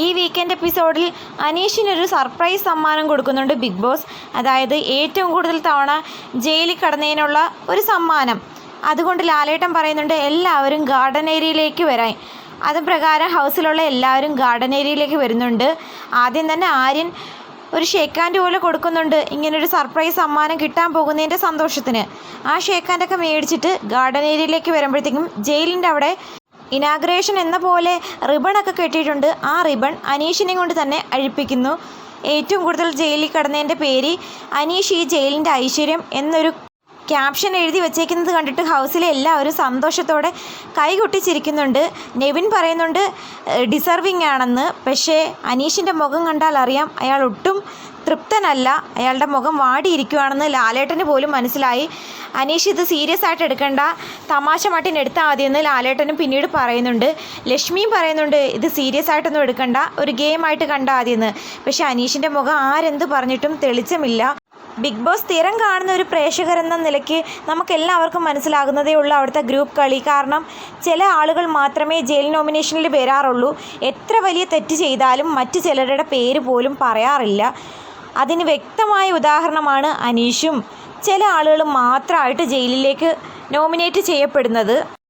ഈ വീക്കെൻഡ് എപ്പിസോഡിൽ അനീഷിനൊരു സർപ്രൈസ് സമ്മാനം കൊടുക്കുന്നുണ്ട് ബിഗ് ബോസ് അതായത് ഏറ്റവും കൂടുതൽ തവണ ജയിലിൽ കടന്നതിനുള്ള ഒരു സമ്മാനം. അതുകൊണ്ട് ലാലേട്ടൻ പറയുന്നുണ്ട് എല്ലാവരും ഗാർഡൻ ഏരിയയിലേക്ക് വരാൻ. അത് പ്രകാരം ഹൗസിലുള്ള എല്ലാവരും ഗാർഡൻ ഏരിയയിലേക്ക് വരുന്നുണ്ട്. ആദ്യം തന്നെ ആര്യൻ ഒരു ഷേക്ക് പോലെ കൊടുക്കുന്നുണ്ട് ഇങ്ങനൊരു സർപ്രൈസ് സമ്മാനം കിട്ടാൻ പോകുന്നതിന്റെ സന്തോഷത്തിന്. ആ ഷേക്ക് ഹാൻഡൊക്കെ മേടിച്ചിട്ട് ഗാർഡൻ ഏരിയയിലേക്ക് വരുമ്പോഴത്തേക്കും ജയിലിന്റെ അവിടെ ഇനാഗ്രേഷൻ എന്ന പോലെ റിബണൊക്കെ കെട്ടിയിട്ടുണ്ട്. ആ റിബൺ അനീഷിനെ കൊണ്ട് തന്നെ അഴിപ്പിക്കുന്നു. ഏറ്റവും കൂടുതൽ ജയിലിൽ കിടന്നതിന്റെ പേര് അനീഷ് ഈ ജയിലിന്റെ ഐശ്വര്യം എന്നൊരു ക്യാപ്ഷൻ എഴുതി വെച്ചേക്കുന്നത് കണ്ടിട്ട് ഹൗസിലെ എല്ലാവരും സന്തോഷത്തോടെ കൈകൊട്ടിച്ചിരിക്കുന്നുണ്ട്. നെവിൻ പറയുന്നുണ്ട് ഡിസർവിങ് ആണെന്ന്. പക്ഷേ അനീഷിന്റെ മുഖം കണ്ടാൽ അറിയാം അയാൾ ഒട്ടും തൃപ്തനല്ല. അയാളുടെ മുഖം വാടിയിരിക്കുവാണെന്ന് ലാലേട്ടന് പോലും മനസ്സിലായി. അനീഷ് ഇത് സീരിയസ് ആയിട്ട് എടുക്കണ്ട. തമാശ മട്ടിന് എടുത്താൽ മതിയെന്ന് ലാലേട്ടനും പിന്നീട് പറയുന്നുണ്ട്. ലക്ഷ്മിയും പറയുന്നുണ്ട് ഇത് സീരിയസ് ആയിട്ടൊന്നും എടുക്കണ്ട. ഒരു ഗെയിമായിട്ട് കണ്ടാൽ മതിയെന്ന്. പക്ഷേ അനീഷിന്റെ മുഖം ആരെന്ത് പറഞ്ഞിട്ടും തെളിച്ചമില്ല. ബിഗ് ബോസ് സ്ഥിരം കാണുന്ന ഒരു പ്രേക്ഷകർ എന്ന നിലയ്ക്ക് നമുക്ക് എല്ലാവർക്കും മനസ്സിലാകുന്നതേ ഉള്ളൂ അവിടുത്തെ ഗ്രൂപ്പ് കളി. കാരണം ചില ആളുകൾ മാത്രമേ ജയിൽ നോമിനേഷനിൽ വരാറുള്ളൂ. എത്ര വലിയ തെറ്റ് ചെയ്താലും മറ്റു ചിലരുടെ പേര് പോലും പറയാറില്ല. അതിന് വ്യക്തമായ ഉദാഹരണമാണ് അനീഷും. ചില ആളുകൾ മാത്രമായിട്ട് ജയിലിലേക്ക് നോമിനേറ്റ് ചെയ്യപ്പെടുന്നത്.